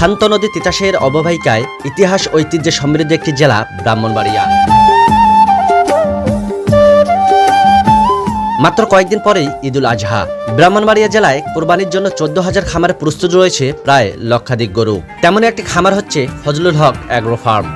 শান্ত নদী তিতাসের অববাহিকায় ইতিহাস ঐতিহ্যে সমৃদ্ধ একটি জেলা, ব্রাহ্মণবাড়িয়া। মাত্র কয়েকদিন পরেই ঈদুল আজহা। ব্রাহ্মণবাড়িয়া জেলায় কোরবানির জন্য চোদ্দ হাজার খামার প্রস্তুত রয়েছে প্রায় লক্ষাধিক গরু। তেমন একটি খামার হচ্ছে Fazlul Haque agro farm.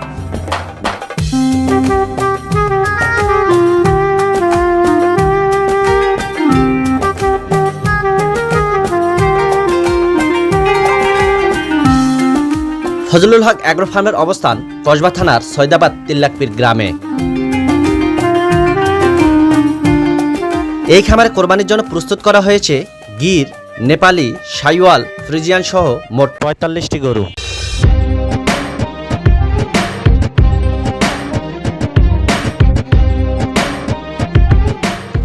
Fazlul Haque agro ফার্মের অবস্থান কসবা থানার সৈদাবাদ তিল্লাকপির গ্রামে। এই খামারে কোরবানির জন্য প্রস্তুত করা হয়েছে গির, নেপালি, সাইওয়াল, ফ্রিজিয়ান সহ মোট পঁয়তাল্লিশটি গরু।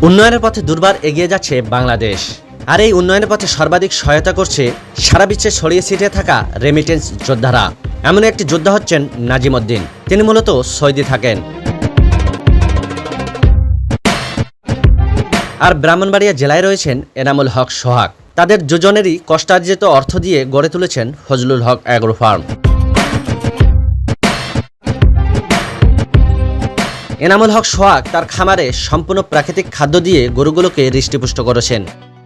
উন্নয়নের পথে দুর্বার এগিয়ে যাচ্ছে বাংলাদেশ। আর এই উন্নয়নের পথে সর্বাধিক সহায়তা করছে সারা বিশ্বে ছড়িয়ে ছিটিয়ে থাকা রেমিটেন্স যোদ্ধারা। এমন একটি যোদ্ধা হচ্ছেন নাজিমউদ্দিন তিনি মূলত সৌদি থাকেন। আর ব্রাহ্মণবাড়িয়া জেলায় রয়েছেন এনামুল হক সোহাগ। তাদের দুজনেরই কষ্টার্জিত অর্থ দিয়ে গড়ে তুলেছেন ফজলুল হক অ্যাগ্রো ফার্ম। এনামুল হক সোহাগ তার খামারে সম্পূর্ণ প্রাকৃতিক খাদ্য দিয়ে গরুগুলোকে হৃষ্টিপুষ্ট করেছেন।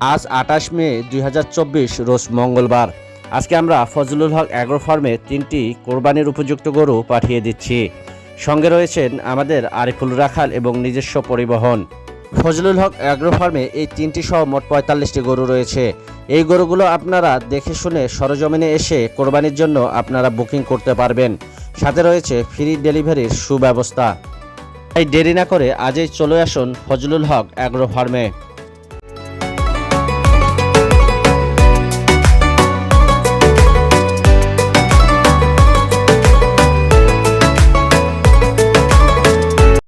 আজ আঠাশ মে দুই হাজার চব্বিশ, রোজ মঙ্গলবার। আজকে আমরা ফজলুল হক অ্যাগ্রো ফার্মে তিনটি কোরবানির উপযুক্ত গরু পাঠিয়ে দিচ্ছি। সঙ্গে রয়েছেন আমাদের আরিফুল রাখাল এবং নিজস্ব পরিবহন। ফজলুল হক অ্যাগ্রো ফার্মে এই তিনটি সহ মোট পঁয়তাল্লিশটি গরু রয়েছে। এই গরুগুলো আপনারা দেখে শুনে সরজমিনে এসে কোরবানির জন্য আপনারা বুকিং করতে পারবেন। সাথে রয়েছে ফ্রি ডেলিভারির সুব্যবস্থা। তাই দেরি না করে আজই চলে আসুন ফজলুল হক অ্যাগ্রো ফার্মে।